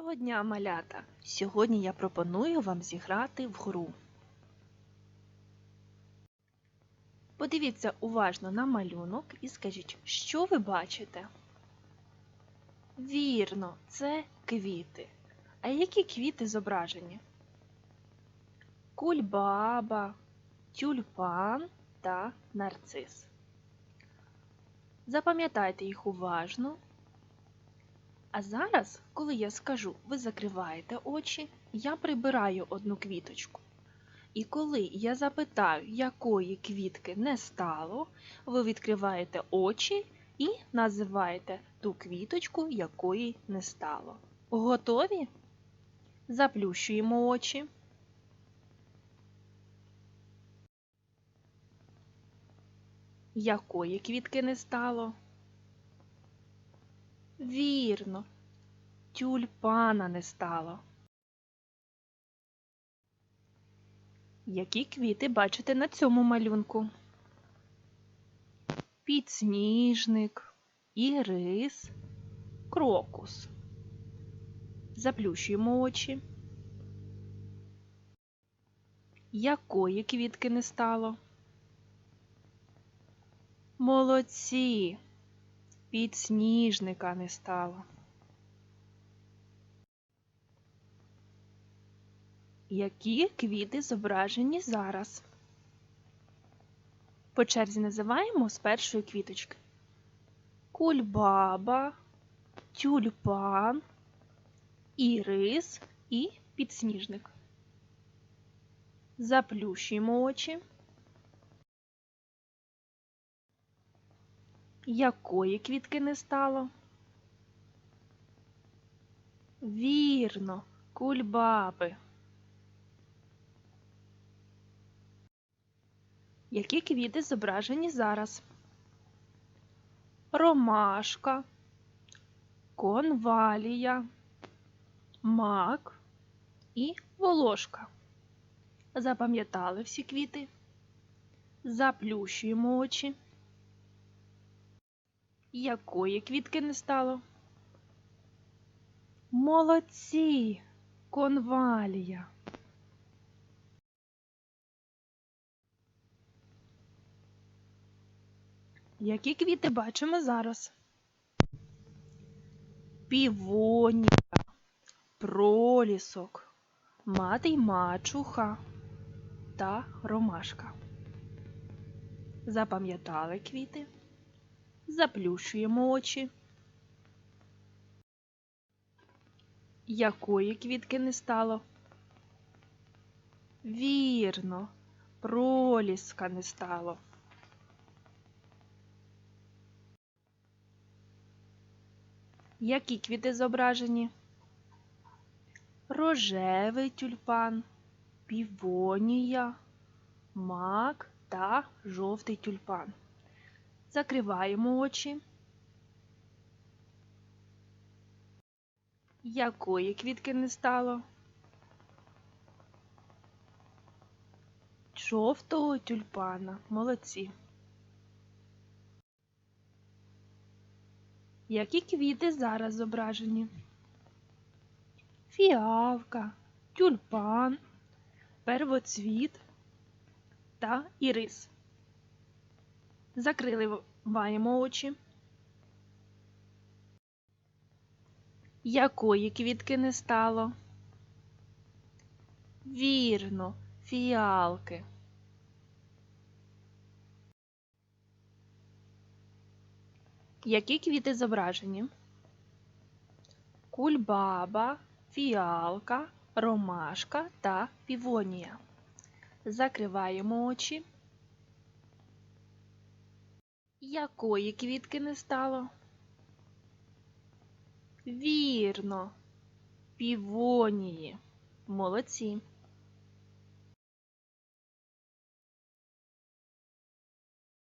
Доброго дня, малята! Сьогодні я пропоную вам зіграти в гру. Подивіться уважно на малюнок і скажіть, що ви бачите? Вірно, це квіти. А які квіти зображені? Кульбаба, тюльпан та нарцис. Запам'ятайте їх уважно. А зараз, коли я скажу, ви закриваєте очі, я прибираю одну квіточку. І коли я запитаю, якої квітки не стало, ви відкриваєте очі і називаєте ту квіточку, якої не стало. Готові? Заплющуємо очі. Якої квітки не стало? Вірно, тюльпана не стало. Які квіти бачите на цьому малюнку? Підсніжник, ірис, крокус. Заплющуємо очі. Якої квітки не стало? Молодці! Підсніжника не стало. Які квіти зображені зараз? По черзі називаємо з першої квіточки. Кульбаба, тюльпан, ірис і підсніжник. Заплющуємо очі. Якої квітки не стало? Вірно, кульбаби. Які квіти зображені зараз? Ромашка, конвалія, мак і волошка. Запам'ятали всі квіти? Заплющуємо очі. Якої квітки не стало? Молодці! Конвалія. Які квіти бачимо зараз? Півонія, пролісок, мати й мачуха та ромашка. Запам'ятали квіти? Заплющуємо очі. Якої квітки не стало? Вірно, проліска не стало. Які квіти зображені? Рожевий тюльпан, півонія, мак та жовтий тюльпан. Закриваємо очі. Якої квітки не стало? Жовтого тюльпана. Молодці. Які квіти зараз зображені? Фіалка, тюльпан, первоцвіт та ірис. Закриваємо очі. Якої квітки не стало? Вірно, фіалки. Які квіти зображені? Кульбаба, фіалка, ромашка та півонія. Закриваємо очі. Якої квітки не стало? Вірно, півонії. Молодці.